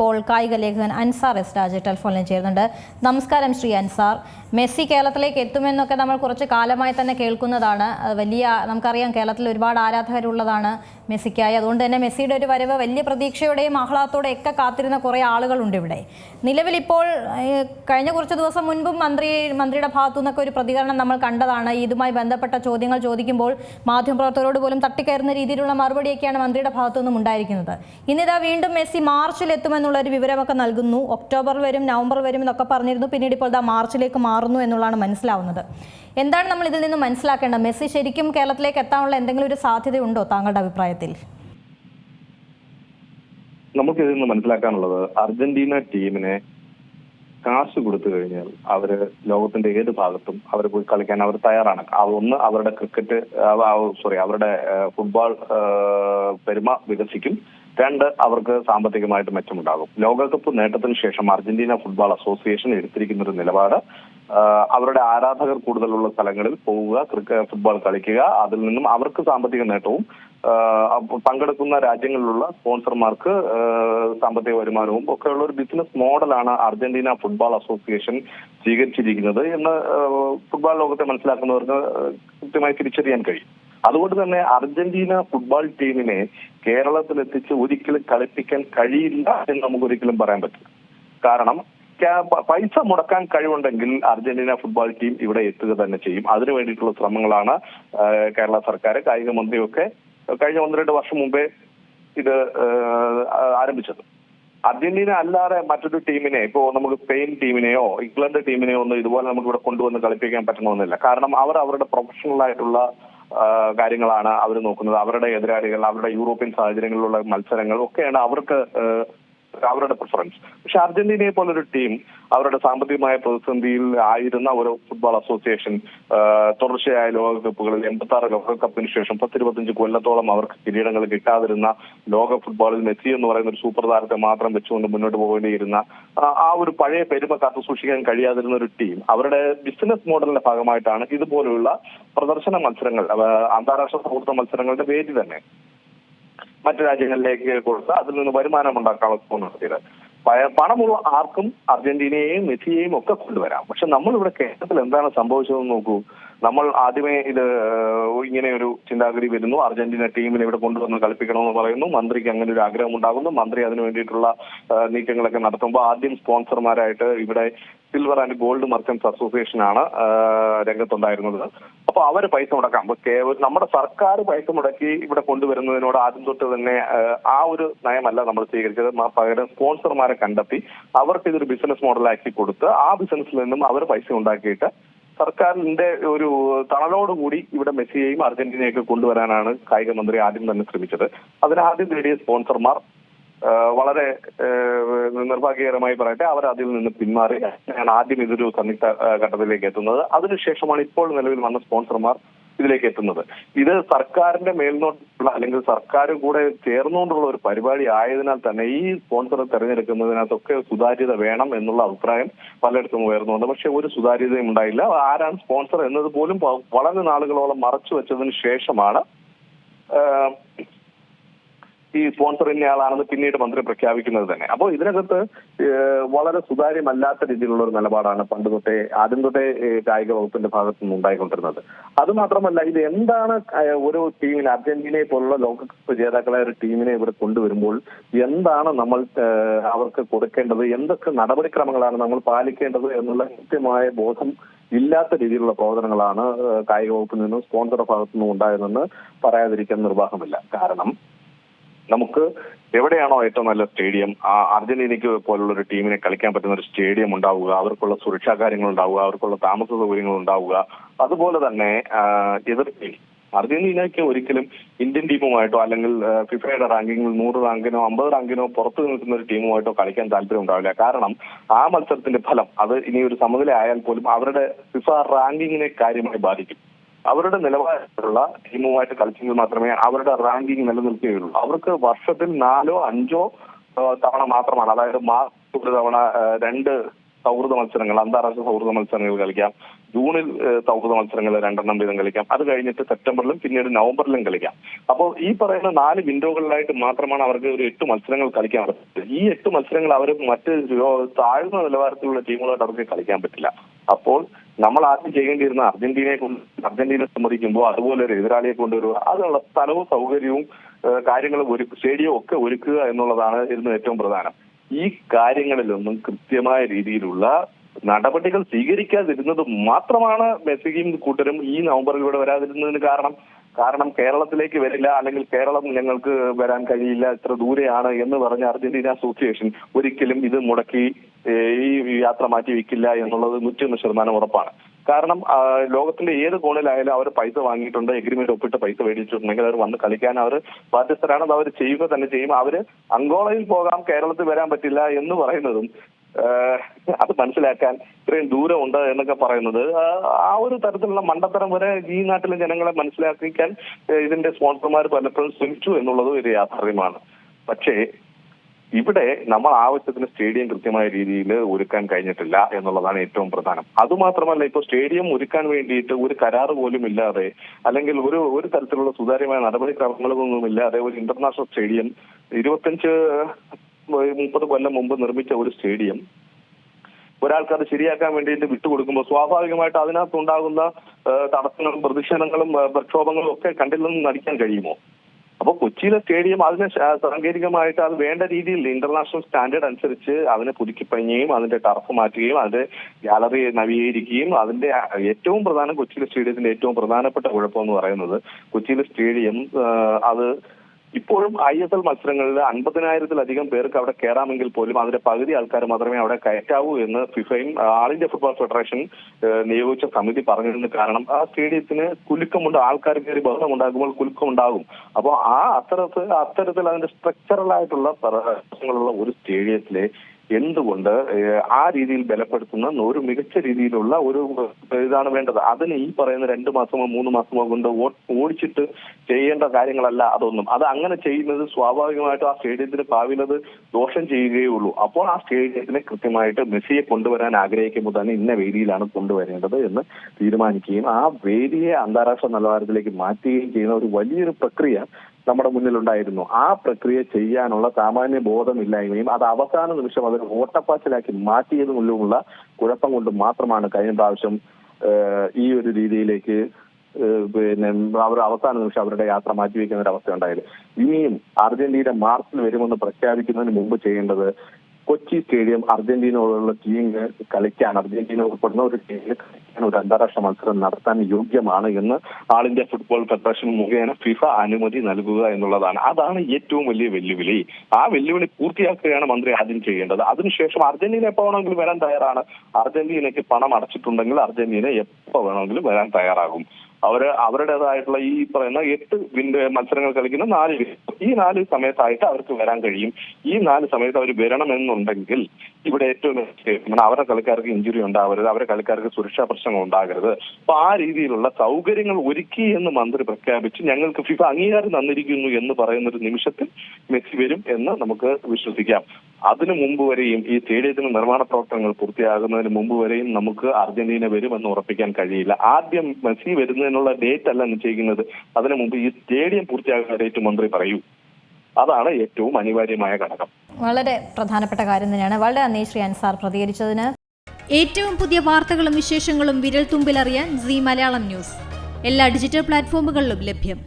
ഇപ്പോൾ കായിക ലേഖകൻ അൻസാർ എസ് രാജ് ടെലിഫോണിൽ ചേരുന്നുണ്ട്. നമസ്കാരം ശ്രീ അൻസാർ. മെസ്സി കേരളത്തിലേക്ക് എത്തുമെന്നൊക്കെ നമ്മൾ കുറച്ച് കാലമായി തന്നെ കേൾക്കുന്നതാണ്. വലിയ നമുക്കറിയാം കേരളത്തിൽ ഒരുപാട് ആരാധകരുള്ളതാണ് മെസ്സിക്കായി. അതുകൊണ്ട് തന്നെ മെസ്സിയുടെ ഒരു വരവ് വലിയ പ്രതീക്ഷയോടെയും ആഹ്ലാദത്തോടെ ഒക്കെ കാത്തിരുന്ന കുറേ ആളുകളുണ്ട് ഇവിടെ. നിലവിൽ ഇപ്പോൾ കഴിഞ്ഞ കുറച്ച് ദിവസം മുൻപും മന്ത്രി മന്ത്രിയുടെ ഭാഗത്തു നിന്നൊക്കെ ഒരു പ്രതികരണം നമ്മൾ കണ്ടതാണ്. ഇതുമായി ബന്ധപ്പെട്ട ചോദ്യങ്ങൾ ചോദിക്കുമ്പോൾ മാധ്യമപ്രവർത്തകരോട് പോലും തട്ടിക്കയറുന്ന രീതിയിലുള്ള മറുപടിയൊക്കെയാണ് മന്ത്രിയുടെ ഭാഗത്തു നിന്നും ഉണ്ടായിരിക്കുന്നത്. ഇന്നിതാ വീണ്ടും മെസ്സി മാർച്ചിൽ എത്തുമെന്നുള്ള ഒരു വിവരമൊക്കെ നൽകുന്നു. ഒക്ടോബർ വരും നവംബർ വരും എന്നൊക്കെ പറഞ്ഞിരുന്നു. പിന്നീട് ഇപ്പോൾ ഇതാ മാർച്ചിലേക്ക് മാറുന്നു എന്നുള്ളതാണ് മനസ്സിലാവുന്നത്. എന്താണ് നമ്മൾ ഇതിൽ നിന്ന് മനസ്സിലാക്കേണ്ടത്? മെസ്സി ശരിക്കും കേരളത്തിലേക്ക് എത്താനുള്ള എന്തെങ്കിലും ഒരു സാധ്യതയുണ്ടോ താങ്കളുടെ അഭിപ്രായത്തിൽ? നമുക്ക് ഇതിൽ നിന്ന് മനസ്സിലാക്കാനുള്ളത് അർജന്റീന ടീമിനെ കാശ് കൊടുത്തു കഴിഞ്ഞാൽ അവർ ലോകത്തിന്റെ ഏത് ഭാഗത്തും അവർ പോയി കളിക്കാൻ അവർ തയ്യാറാണ്. ഒന്ന് അവരുടെ ക്രിക്കറ്റ് സോറി അവരുടെ ഫുട്ബോൾ പെരുമ വികസിക്കും. രണ്ട് അവർക്ക് സാമ്പത്തികമായിട്ട് മെച്ചമുണ്ടാകും. ലോകകപ്പ് നേട്ടത്തിന് ശേഷം അർജന്റീന ഫുട്ബോൾ അസോസിയേഷൻ എടുത്തിരിക്കുന്ന ഒരു നിലപാട് അവരുടെ ആരാധകർ കൂടുതലുള്ള സ്ഥലങ്ങളിൽ പോവുക ഫുട്ബോൾ കളിക്കുക അതിൽ നിന്നും അവർക്ക് സാമ്പത്തിക നേട്ടവും പങ്കെടുക്കുന്ന രാജ്യങ്ങളിലുള്ള സ്പോൺസർമാർക്ക് സാമ്പത്തിക വരുമാനവും ഒക്കെയുള്ള ഒരു ബിസിനസ് മോഡലാണ് അർജന്റീന ഫുട്ബോൾ അസോസിയേഷൻ സ്വീകരിച്ചിരിക്കുന്നത് എന്ന് ഫുട്ബോൾ ലോകത്തെ മനസ്സിലാക്കുന്നവർക്ക് കൃത്യമായി തിരിച്ചറിയാൻ കഴിയും. അതുകൊണ്ട് തന്നെ അർജന്റീന ഫുട്ബോൾ ടീമിനെ കേരളത്തിൽ എത്തിച്ച് ഒരിക്കലും കളിപ്പിക്കാൻ കഴിയില്ല എന്ന് നമുക്ക് ഒരിക്കലും പറയാൻ പറ്റില്ല. കാരണം പൈസ മുടക്കാൻ കഴിവുണ്ടെങ്കിൽ അർജന്റീന ഫുട്ബോൾ ടീം ഇവിടെ എത്തുക തന്നെ ചെയ്യും. അതിനു വേണ്ടിയിട്ടുള്ള ശ്രമങ്ങളാണ് കേരള സർക്കാർ കായിക മന്ത്രിയൊക്കെ കഴിഞ്ഞ ഒന്ന് രണ്ട് വർഷം മുമ്പേ ഇത് ആരംഭിച്ചത്. അർജന്റീന അല്ലാതെ മറ്റൊരു ടീമിനെ ഇപ്പോ നമുക്ക് സ്പെയിൻ ടീമിനെയോ ഇംഗ്ലണ്ട് ടീമിനെയോ ഒന്നും ഇതുപോലെ നമുക്ക് ഇവിടെ കൊണ്ടുവന്ന് കളിപ്പിക്കാൻ പറ്റണമെന്നില്ല കാരണം അവർ അവരുടെ പ്രൊഫഷണൽ ആയിട്ടുള്ള കാര്യങ്ങളാണ് അവർ നോക്കുന്നത്. അവരുടെ എതിരാളികൾ അവരുടെ യൂറോപ്യൻ സാഹചര്യങ്ങളിലുള്ള മത്സരങ്ങൾ ഒക്കെയാണ് അവർക്ക് അവരുടെ പ്രിഫറൻസ് പക്ഷെ അർജന്റീനയെ പോലൊരു ടീം അവരുടെ സാമ്പത്തികമായ പ്രതിസന്ധിയിൽ ആയിരുന്ന ഒരു ഫുട്ബോൾ അസോസിയേഷൻ തുടർച്ചയായ ലോകകപ്പുകളിൽ എൺപത്തി ആറ് ലോകകപ്പിന് ശേഷം പത്തിരുപത്തഞ്ച് കൊല്ലത്തോളം അവർക്ക് കിരീടങ്ങൾ കിട്ടാതിരുന്ന ലോക ഫുട്ബോളിൽ മെസ്സി എന്ന് പറയുന്ന ഒരു സൂപ്പർ താരത്തെ മാത്രം വെച്ചുകൊണ്ട് മുന്നോട്ട് പോകേണ്ടിയിരുന്ന ആ- ഒരു പഴയ പെരുമ കാത്തു സൂക്ഷിക്കാൻ കഴിയാതിരുന്ന ഒരു ടീം അവരുടെ ബിസിനസ് മോഡലിന്റെ ഭാഗമായിട്ടാണ് ഇതുപോലുള്ള പ്രദർശന മത്സരങ്ങൾ അന്താരാഷ്ട്ര സൗഹൃദ മത്സരങ്ങളുടെ വേദി തന്നെ. മറ്റു രാജ്യങ്ങളിലേക്ക് കൊടുത്ത് അതിൽ നിന്ന് വരുമാനം ഉണ്ടാക്കാനുള്ള ശ്രമം നടത്തിയത് പണമുള്ള ആർക്കും അർജന്റീനയെയും മെസ്സിയെയും ഒക്കെ കൊണ്ടുവരാം. പക്ഷെ നമ്മൾ ഇവിടെ കേരളത്തിൽ എന്താണ് സംഭവിച്ചതെന്ന് നോക്കൂ. നമ്മൾ ആദ്യമേ ഇത് ഇങ്ങനെ ഒരു ചിന്താഗതി വരുന്നു. അർജന്റീന ടീമിനെ ഇവിടെ കൊണ്ടുവന്ന് കളിപ്പിക്കണമെന്ന് പറയുന്നു. മന്ത്രിക്ക് അങ്ങനെ ഒരു ആഗ്രഹം ഉണ്ടാകുന്നു മന്ത്രി അതിനു വേണ്ടിയിട്ടുള്ള നീക്കങ്ങളൊക്കെ നടത്തുമ്പോൾ ആദ്യം സ്പോൺസർമാരായിട്ട് ഇവിടെ silver and gold merchants association ആണ് രംഗത്തുണ്ടായിരുന്നത്. അപ്പൊ അവർ പൈസ മുടക്കാം. നമ്മുടെ സർക്കാർ പൈസ മുടക്കി ഇവിടെ കൊണ്ടുവരുന്നതിനോട് ആദ്യം തൊട്ട് തന്നെ ആ ഒരു നയമല്ല നമ്മൾ സ്വീകരിച്ചത്. പകരം സ്പോൺസർമാരെ കണ്ടെത്തി അവർക്ക് ഇതൊരു ബിസിനസ് മോഡലാക്കി കൊടുത്ത് ആ ബിസിനസ്സിൽ നിന്നും അവർ പൈസ ഉണ്ടാക്കിയിട്ട് സർക്കാരിന്റെ ഒരു തണലോടുകൂടി ഇവിടെ മെസ്സിയെയും അർജന്റീനയൊക്കെ കൊണ്ടുവരാനാണ് കായിക മന്ത്രി ആദ്യം തന്നെ ശ്രമിച്ചത്. അതിന് ആദ്യം നേടിയ സ്പോൺസർമാർ വളരെ നിർഭാഗ്യകരമായി പറയട്ടെ അവർ അതിൽ നിന്ന് പിന്മാറി. ഞാൻ ആദ്യം ഇതൊരു സംയുക്ത ഘട്ടത്തിലേക്ക് എത്തുന്നത്. അതിനുശേഷമാണ് ഇപ്പോൾ നിലവിൽ വന്ന സ്പോൺസർമാർ ഇതിലേക്ക് എത്തുന്നത്. ഇത് സർക്കാരിന്റെ മേൽനോട്ടുള്ള അല്ലെങ്കിൽ സർക്കാരും കൂടെ ചേർന്നുകൊണ്ടുള്ള ഒരു പരിപാടി ആയതിനാൽ തന്നെ ഈ സ്പോൺസറെ തെരഞ്ഞെടുക്കുന്നതിനകത്തൊക്കെ സുതാര്യത വേണം എന്നുള്ള അഭിപ്രായം പലയിടത്തും ഉയർന്നുണ്ട് പക്ഷെ ഒരു സുതാര്യതയും ഉണ്ടായില്ല. ആരാണ് സ്പോൺസർ എന്നത് പോലും വളരെ നാളുകളോളം മറച്ചു വെച്ചതിന് ശേഷമാണ് ഈ സ്പോൺസർ ഇന്നയാളാണെന്ന് പിന്നീട് മന്ത്രി പ്രഖ്യാപിക്കുന്നത് തന്നെ. അപ്പോൾ ഇതിനകത്ത് വളരെ സുതാര്യമല്ലാത്ത രീതിയിലുള്ള ഒരു നിലപാടാണ് പണ്ട് തൊട്ടേ ആദ്യം തൊട്ടേ കായിക വകുപ്പിന്റെ ഭാഗത്ത് നിന്ന് ഉണ്ടായിക്കൊണ്ടിരുന്നത്. അത് മാത്രമല്ല ഇത് എന്താണ് ഒരു ടീമിന് അർജന്റീനയെ പോലുള്ള ലോകകപ്പ് ജേതാക്കളായ ഒരു ടീമിനെ ഇവിടെ കൊണ്ടുവരുമ്പോൾ എന്താണ് നമ്മൾ അവർക്ക് കൊടുക്കേണ്ടത് എന്തൊക്കെ നടപടിക്രമങ്ങളാണ് നമ്മൾ പാലിക്കേണ്ടത് എന്നുള്ള കൃത്യമായ ബോധം ഇല്ലാത്ത രീതിയിലുള്ള പ്രവർത്തനങ്ങളാണ് കായിക വകുപ്പിൽ നിന്നും സ്പോൺസറുടെ ഭാഗത്തു നിന്നും ഉണ്ടായതെന്ന് പറയാതിരിക്കാൻ നിർവാഹമില്ല. കാരണം നമുക്ക് എവിടെയാണോ ഏറ്റവും നല്ല സ്റ്റേഡിയം ആ അർജന്റീനയ്ക്ക് പോലുള്ള ഒരു ടീമിനെ കളിക്കാൻ പറ്റുന്ന ഒരു സ്റ്റേഡിയം ഉണ്ടാവുക അവർക്കുള്ള സുരക്ഷാ കാര്യങ്ങൾ ഉണ്ടാവുക അവർക്കുള്ള താമസ സൗകര്യങ്ങൾ ഉണ്ടാവുക. അതുപോലെ തന്നെ എതിർ അർജന്റീനയ്ക്ക് ഒരിക്കലും ഇന്ത്യൻ ടീമുമായിട്ടോ അല്ലെങ്കിൽ ഫിഫയുടെ റാങ്കിങ്ങിൽ നൂറ് റാങ്കിനോ അമ്പത് റാങ്കിനോ പുറത്തു നിൽക്കുന്ന ഒരു ടീമുമായിട്ടോ കളിക്കാൻ താല്പര്യം ഉണ്ടാവില്ല. കാരണം ആ മത്സരത്തിന്റെ ഫലം അത് ഇനി ഒരു സമനില ആയാൽ പോലും അവരുടെ ഫിഫ റാങ്കിങ്ങിനെ കാര്യമായി ബാധിക്കും. അവരുടെ നിലവാരത്തിലുള്ള ടീമുമായിട്ട് കളിച്ചെങ്കിൽ മാത്രമേ അവരുടെ റാങ്കിങ് നിലനിൽക്കുകയുള്ളൂ. അവർക്ക് വർഷത്തിൽ നാലോ അഞ്ചോ തവണ മാത്രമാണ്. അതായത് മാസത്തിൽ ഒരു തവണ രണ്ട് സൗഹൃദ മത്സരങ്ങൾ അന്താരാഷ്ട്ര സൗഹൃദ മത്സരങ്ങൾ കളിക്കാം. ജൂണിൽ സൗഹൃദ മത്സരങ്ങൾ രണ്ടെണ്ണം വീതം കളിക്കാം. അത് കഴിഞ്ഞിട്ട് സെപ്റ്റംബറിലും പിന്നീട് നവംബറിലും കളിക്കാം. അപ്പോൾ ഈ പറയുന്ന നാല് വിൻഡോകളിലായിട്ട് മാത്രമാണ് അവർക്ക് ഒരു എട്ട് മത്സരങ്ങൾ കളിക്കാൻ പറ്റുന്നത്. ഈ എട്ട് മത്സരങ്ങൾ അവർ മറ്റ് താഴ്ന്ന നിലവാരത്തിലുള്ള ടീമുകളായിട്ട് അവർക്ക് കളിക്കാൻ പറ്റില്ല. അപ്പോൾ നമ്മൾ ആദ്യം ചെയ്യേണ്ടിയിരുന്ന അർജന്റീനയെ കൊണ്ട് അർജന്റീന സമ്മതിക്കുമ്പോൾ അതുപോലെ ഒരു എതിരാളിയെ കൊണ്ടുവരിക അതിനുള്ള സ്ഥലവും സൗകര്യവും കാര്യങ്ങളും ഒരു സ്റ്റേഡിയം ഒക്കെ ഒരുക്കുക എന്നുള്ളതാണ് ഇരുന്ന് ഏറ്റവും പ്രധാനം. ഈ കാര്യങ്ങളിലൊന്നും കൃത്യമായ രീതിയിലുള്ള നടപടികൾ സ്വീകരിക്കാതിരുന്നത് മാത്രമാണ് മെസ്സിയും കൂട്ടരും ഈ നവംബറിൽ ഇവിടെ വരാതിരുന്നതിന് കാരണം. കാരണം കേരളത്തിലേക്ക് വരില്ല അല്ലെങ്കിൽ കേരളം ഞങ്ങൾക്ക് വരാൻ കഴിയില്ല ഇത്ര ദൂരെയാണ് എന്ന് പറഞ്ഞ അർജന്റീന അസോസിയേഷൻ ഒരിക്കലും ഇത് മുടക്കി ഈ യാത്ര മാറ്റി വെക്കില്ല എന്നുള്ളത് നൂറ്റൊന്ന് ശതമാനം ഉറപ്പാണ്. കാരണം ലോകത്തിലെ ഏത് കോണിലായാലും അവർ പൈസ വാങ്ങിയിട്ടുണ്ട് എഗ്രിമെന്റ് ഒപ്പിട്ട് പൈസ മേടിച്ചിട്ടുണ്ടെങ്കിൽ അവർ വന്ന് കളിക്കാൻ അവർ ബാധ്യസ്ഥരാണ് അത് അവർ ചെയ്യുക തന്നെ ചെയ്യും. അവർ അങ്കോളയിൽ പോകാം കേരളത്തിൽ വരാൻ പറ്റില്ല എന്ന് പറയുന്നതും അത് മനസ്സിലാക്കാൻ ഇത്രയും ദൂരമുണ്ട് എന്നൊക്കെ പറയുന്നത് ആ ഒരു തരത്തിലുള്ള മണ്ടത്തരം വരെ ഈ നാട്ടിലെ ജനങ്ങളെ മനസ്സിലാക്കിക്കാൻ ഇതിന്റെ സ്പോൺസർമാർ പലപ്പോഴും ശ്രമിച്ചു എന്നുള്ളത് ഒരു യാഥാർത്ഥ്യമാണ്. പക്ഷേ ഇവിടെ നമ്മൾ ആവശ്യത്തിന് സ്റ്റേഡിയം കൃത്യമായ രീതിയിൽ ഒരുക്കാൻ കഴിഞ്ഞിട്ടില്ല എന്നുള്ളതാണ് ഏറ്റവും പ്രധാനം. അതുമാത്രമല്ല ഇപ്പോൾ സ്റ്റേഡിയം ഒരുക്കാൻ വേണ്ടിയിട്ട് ഒരു കരാർ പോലും ഇല്ലാതെ അല്ലെങ്കിൽ ഒരു ഒരു തരത്തിലുള്ള സുതാര്യമായ നടപടിക്രമങ്ങളൊന്നും ഇല്ലാതെ ഒരു ഇന്റർനാഷണൽ സ്റ്റേഡിയം ഇരുപത്തഞ്ച് മുപ്പത് കൊല്ലം മുമ്പ് നിർമ്മിച്ച ഒരു സ്റ്റേഡിയം ഒരാൾക്ക് അത് ശരിയാക്കാൻ വേണ്ടിയിട്ട് വിട്ടുകൊടുക്കുമ്പോൾ സ്വാഭാവികമായിട്ട് അതിനകത്തുണ്ടാകുന്ന തടസ്സങ്ങളും പ്രതിഷേധങ്ങളും പ്രക്ഷോഭങ്ങളും ഒക്കെ കണ്ടില്ലെന്ന് നടിക്കാൻ കഴിയുമോ? അപ്പോൾ കൊച്ചിയിലെ സ്റ്റേഡിയം അതിന് സാങ്കേതികമായിട്ട് അത് വേണ്ട രീതിയിൽ ഇന്റർനാഷണൽ സ്റ്റാൻഡേർഡ് അനുസരിച്ച് അതിനെ പുതുക്കിപ്പണിയുകയും അതിന്റെ ടർഫ് മാറ്റുകയും അതിന്റെ ഗാലറി നവീകരിക്കുകയും അതിന്റെ ഏറ്റവും പ്രധാനം കൊച്ചിയിലെ സ്റ്റേഡിയത്തിന്റെ ഏറ്റവും പ്രധാനപ്പെട്ട കുഴപ്പം എന്ന് പറയുന്നത് കൊച്ചിയിലെ സ്റ്റേഡിയം അത് ഇപ്പോഴും ഐ എസ് എൽ മത്സരങ്ങളിൽ അൻപതിനായിരത്തിലധികം പേർക്ക് അവിടെ കയറാമെങ്കിൽ പോലും അതിന്റെ പകുതി ആൾക്കാർ മാത്രമേ അവിടെ കയറ്റാവൂ എന്ന് ഫിഫയും ആൾ ഇന്ത്യ ഫുട്ബോൾ ഫെഡറേഷൻ നിയോഗിച്ച സമിതി പറഞ്ഞിരുന്ന കാരണം ആ സ്റ്റേഡിയത്തിന് കുലുക്കമുണ്ട്. ആൾക്കാർ കയറി ബഹളം ഉണ്ടാകുമ്പോൾ കുലുക്കം ഉണ്ടാകും അപ്പോൾ ആ അത്തരത്തിൽ അത്തരത്തിൽ അതിന്റെ സ്ട്രക്ചറൽ ആയിട്ടുള്ള പ്രശ്നങ്ങളുള്ള ഒരു സ്റ്റേഡിയത്തിലെ എന്തുകൊണ്ട് ആ രീതിയിൽ ബലപ്പെടുത്തുന്ന ഒരു മികച്ച രീതിയിലുള്ള ഒരു ഇതാണ് വേണ്ടത്? അതിന് ഈ പറയുന്ന രണ്ട് മാസമോ മൂന്ന് മാസമോ കൊണ്ട് ഓടിച്ചിട്ട് ചെയ്യേണ്ട കാര്യങ്ങളല്ല അതൊന്നും. അത് അങ്ങനെ ചെയ്യുന്നത് സ്വാഭാവികമായിട്ടും ആ സ്റ്റേഡിയത്തിന് ഭാവിയിൽ അത് ദോഷം ചെയ്യുകയേ ഉള്ളൂ. അപ്പോൾ ആ സ്റ്റേഡിയത്തിനെ കൃത്യമായിട്ട് മെസ്സിയെ കൊണ്ടുവരാൻ ആഗ്രഹിക്കുമ്പോൾ തന്നെ ഇന്ന വേദിയിലാണ് കൊണ്ടുവരേണ്ടത് എന്ന് തീരുമാനിക്കുകയും ആ വേദിയെ അന്താരാഷ്ട്ര നിലവാരത്തിലേക്ക് മാറ്റുകയും ചെയ്യുന്ന ഒരു വലിയൊരു പ്രക്രിയ നമ്മുടെ മുന്നിലുണ്ടായിരുന്നു. ആ പ്രക്രിയ ചെയ്യാനുള്ള സാമാന്യ ബോധമില്ലായ്മയും അത് അവസാന നിമിഷം അതിന് ഓട്ടപ്പാച്ചിലാക്കി മാറ്റിയത് മൂലമുള്ള കുഴപ്പം കൊണ്ട് മാത്രമാണ് കഴിഞ്ഞ പ്രാവശ്യം ഈ ഒരു രീതിയിലേക്ക് പിന്നെ അവർ അവസാന നിമിഷം അവരുടെ യാത്ര മാറ്റിവെക്കുന്ന ഒരു അവസ്ഥ ഉണ്ടായത്. ഇനിയും അർജന്റീന മാർച്ചിൽ വരുമെന്ന് പ്രഖ്യാപിക്കുന്നതിന് മുമ്പ് ചെയ്യേണ്ടത് കൊച്ചി സ്റ്റേഡിയം അർജന്റീനയോടുള്ള ടീമിന് കളിക്കാൻ അർജന്റീന ഉൾപ്പെടുന്ന ഒരു ടീമിന് കളിക്കാൻ ഒരു അന്താരാഷ്ട്ര മത്സരം നടത്താൻ യോഗ്യമാണ് എന്ന് ആൾ ഇന്ത്യ ഫുട്ബോൾ ഫെഡറേഷൻ മുഖേന ഫിഫ അനുമതി നൽകുക എന്നുള്ളതാണ്. അതാണ് ഏറ്റവും വലിയ വെല്ലുവിളി. ആ വെല്ലുവിളി പൂർത്തിയാക്കുകയാണ് മന്ത്രി ആദ്യം ചെയ്യേണ്ടത്. അതിനുശേഷം അർജന്റീന എപ്പോ വേണമെങ്കിലും വരാൻ തയ്യാറാണ്. അർജന്റീനയ്ക്ക് പണം അടച്ചിട്ടുണ്ടെങ്കിൽ അർജന്റീന എപ്പോ വേണമെങ്കിലും വരാൻ തയ്യാറാകും. അവർ അവരുടേതായിട്ടുള്ള ഈ പറയുന്ന എട്ട് മത്സരങ്ങൾ കളിക്കുന്ന നാല്. ഈ നാല് സമയത്തായിട്ട് അവർക്ക് വരാൻ കഴിയും. ഈ നാല് സമയത്ത് അവർ വരണമെന്നുണ്ടെങ്കിൽ ഇവിടെ ഏറ്റവും നമ്മുടെ അവരുടെ കളിക്കാർക്ക് ഇഞ്ചുറി ഉണ്ടാവരുത് അവരെ കളിക്കാർക്ക് സുരക്ഷാ പ്രശ്നങ്ങൾ ഉണ്ടാകരുത്. അപ്പൊ ആ രീതിയിലുള്ള സൗകര്യങ്ങൾ ഒരുക്കി എന്ന് മന്ത്രി പ്രഖ്യാപിച്ച് ഞങ്ങൾക്ക് ഫിഫ അംഗീകാരം തന്നിരിക്കുന്നു എന്ന് പറയുന്ന ഒരു നിമിഷത്തിൽ മെസ്സി വരും എന്ന് നമുക്ക് വിശ്വസിക്കാം. അതിനു മുമ്പ് വരെയും ഈ സ്റ്റേഡിയത്തിന് നിർമ്മാണ പ്രവർത്തനങ്ങൾ പൂർത്തിയാകുന്നതിന് മുമ്പ് വരെയും നമുക്ക് അർജന്റീന വരുമെന്ന് ഉറപ്പിക്കാൻ കഴിയില്ല. ആദ്യം മെസ്സി വരുന്നതിനുള്ള ഡേറ്റ് അല്ല നിശ്ചയിക്കുന്നത്. അതിനു മുമ്പ് ഈ സ്റ്റേഡിയം പൂർത്തിയാകുന്ന ഡേറ്റ് മന്ത്രി പറയൂ. അതാണ് ഏറ്റവും അനിവാര്യമായ ഘടകം. വളരെ പ്രധാനപ്പെട്ട കാര്യം തന്നെയാണ്. വളരെ നന്ദി ശ്രീ അൻസാർ പ്രതികരിച്ചതിന്. ഏറ്റവും പുതിയ വാർത്തകളും വിശേഷങ്ങളും വിരൽ തുമ്പിലറിയാൻ സി മലയാളം ന്യൂസ്. എല്ലാ ഡിജിറ്റൽ പ്ലാറ്റ്ഫോമുകളിലും ലഭ്യം.